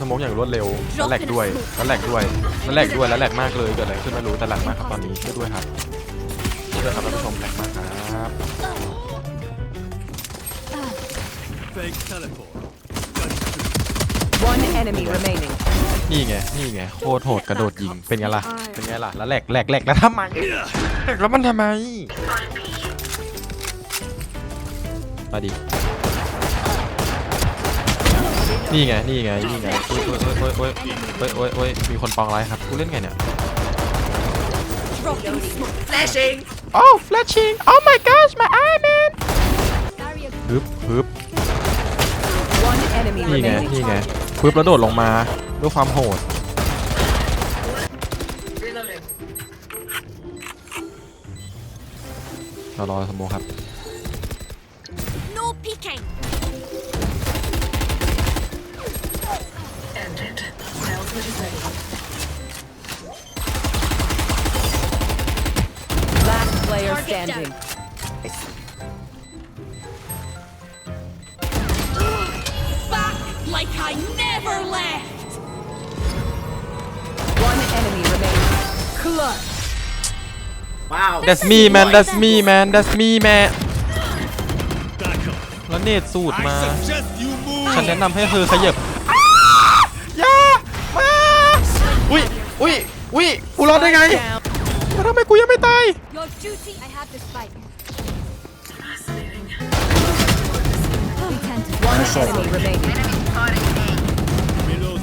สโมกอย่างรวดเร็วแล้วแหลกด้วยแล้วแหลกด้วยแล้วแหลกด้วยแล้วแหลกมากเลยเกิดอะไรขึ้นไม่รู้แต่แหลกมากครับตอนนี้ช่วยด้วยครับช่วยด้วยครับท่านผู้ชมแหลกมากครับ Fake teleport. One enemy remaining. นี่ไงนี่ไงโคตรโหดกระโดดยิงเป็นไงล่ะเป็นไงล่ะแล้วแหลกแหลกแหลกแล้วทำไมแหลกแล้วมันทำไมมาดิ นี่ไง นี่ไง นี่ไง โอ้ยโอ้ยโอ้ยโอ้ยโอ้ยโอ้ยโอ้ยมีคนปองไรครับ กูเล่นไงเนี่ย Flashing. โอ้ flashing oh my gosh my eye man ฮึบฮึบ One enemy นี่ไง remaining. นี่ไงปึ๊บแล้วโดดลงมาด้วยความโหด Reloading. เรารอสโมคครับ No peeking. Ended. Now switch is ready. Last player Target standing. Back like I never left. One enemy remaining. Clutch. Wow. that's me man that's me man that's me man Back up. แล้วเนตสูตรมา I suggest you move. ฉันแนะนำให้เธอขยับอย่ามา อุ้ยอุ้ยอุ้ยกูรอดได้ไง Down. แล้วทำไมกูยังไม่ตาย Your duty. I have the spike. One enemy remaining. Reload.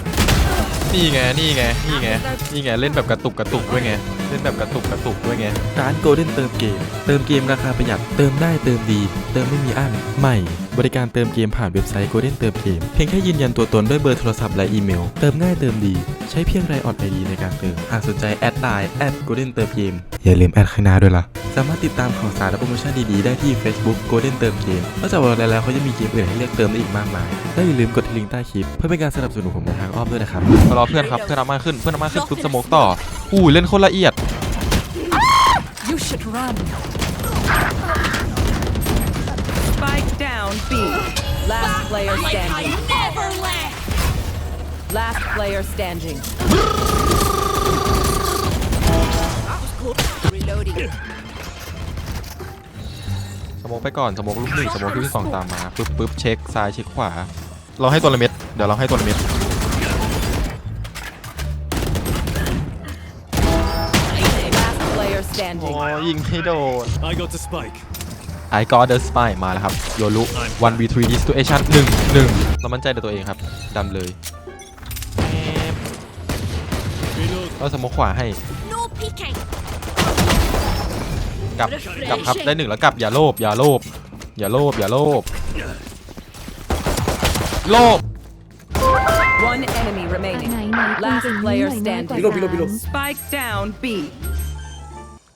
นี่ไงนี่ไงนี่ไงนี่ไงเล่นแบบกระตุกกระตุกด้วยไงเล่นแบบกระตุกกระตุกด้วยไง ร้าน Golden เติมเกม เติมเกมราคาประหยัด เติมได้เติมดี เติมไม่มีอั้น ใหม่ บริการเติมเกมผ่านเว็บไซต์ Golden เติมเกม เพียงแค่ยืนยันตัวตนด้วยเบอร์โทรศัพท์และอีเมล เติมง่ายเติมดี ใช้เพียงไรออดไอดีในการเติม หากสนใจแอดไลน์แอด Golden เติมเกม อย่าลืมแอดข้างหน้าด้วยล่ะ สามารถติดตามข่าวสารและโปรโมชั่นดีๆได้ที่ Facebook Golden เติมเกมนอกจากวันแล้วเขายังมีเกมอื่นให้เลือกเติมได้อีกมากมาย และอย่าลืมกดที่ลิงก์ใต้คลิปเพื่อเป็นการสนับสนุนผมในทางอ้อมด้วยนะครับ รอเพื่อนครับ เพื่อนเอามาขึ้น เพื่อนเอามาขึ้นปุ๊บสโมกต่อ อู้ยเล่นโคนละเอียด You should run. Spike down B. Last player Like I standing. never left. Last player standing. Reloading. สโมกไปก่อนสโมกลูกหนึ่งสโมกลูกที่สองตามมาปึ๊บปึ๊บเช็คซ้ายเช็คขวา เราให้ตัวละเม็ดเดี๋ยวเราให้ตัวละเม็ด player โอ้ standing. ยยิงไม่โดน I got the spike. I got the spy มาแล้วครับโยรุ one v 3 d situation หนึ่งหนึ่งเรามั่นใจในตัวเองครับดำเลยแอบ Reload. เราสโมกขวาให้ No peeking. กลับกลับครับได้หนึ่งแล้วกลับอย่าโลภอย่าโลภอย่าโลภอย่าโลภโลภ One enemy remaining. Last player standing. Below, below, below. Spike down B.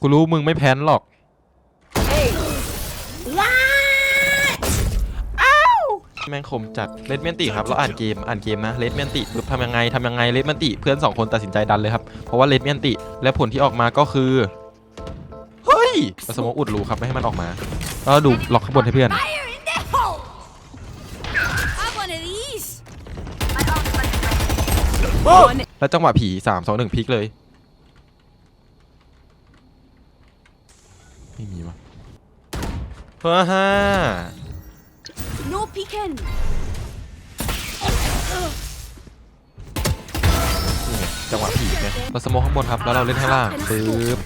กูรู้มึงไม่แพ้นหรอก Hey. แม่งคมจัดเลดเมนติครับ เราอ่านเกม อ่านเกมนะเลดเมนติปุ๊บทำยังไงทำยังไงเลดเมนติเพื่อนสองคนตัดสินใจดันเลยครับ เพราะว่าเลดเมนติและผลที่ออกมาก็คือ เฮ้ยเราสโมกอุดรูครับไม่ให้มันออกมาแล้วเราดูล็อกข้างบนให้เพื่อน Fire in the hole. Have one of these. One แล้วจังหวะผีสามสองหนึ่งพลิกเลย ไม่มีวะเฮ้อฮ่า No peeking. นี่ไงจังหวะผีไงเราสโมองข้างบนครับ แล้วเราเล่นข้างล่างปึ๊บ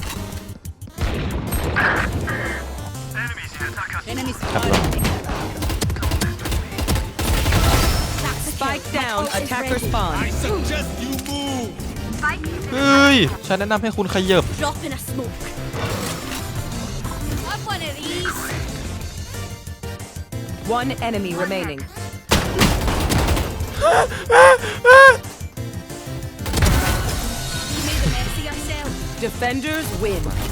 enemy ครับเรา Spike down. Attacker spawn. I suggest you move. เฮ้ย ฉันแนะนำให้คุณขยับ Drop in a smoke. Have one of these. One enemy remaining. You made a mess of yourself. Defenders win.